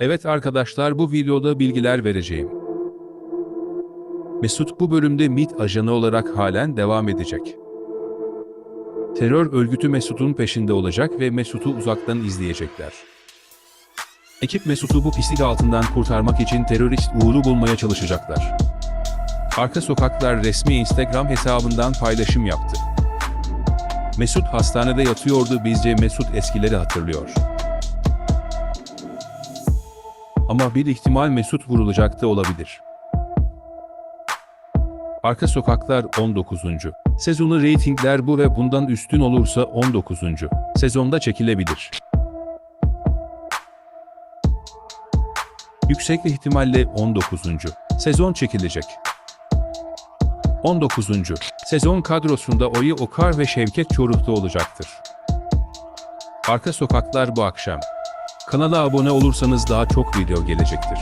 Evet arkadaşlar bu videoda bilgiler vereceğim. Mesut bu bölümde MİT ajanı olarak halen devam edecek. Terör örgütü Mesut'un peşinde olacak ve Mesut'u uzaktan izleyecekler. Ekip Mesut'u bu pislik altından kurtarmak için terörist Uğur'u bulmaya çalışacaklar. Arka Sokaklar resmi Instagram hesabından paylaşım yaptı. Mesut hastanede yatıyordu bizce Mesut eskileri hatırlıyor. Ama bir ihtimal Mesut vurulacaktı olabilir. Arka Sokaklar 19. Sezonu reytingler bu ve bundan üstün olursa 19. sezonda çekilebilir. Yüksek ihtimalle 19. sezon çekilecek. 19. sezon kadrosunda Oyi Okar ve Şevket Çoruh'ta olacaktır. Arka Sokaklar bu akşam. Kanala abone olursanız daha çok video gelecektir.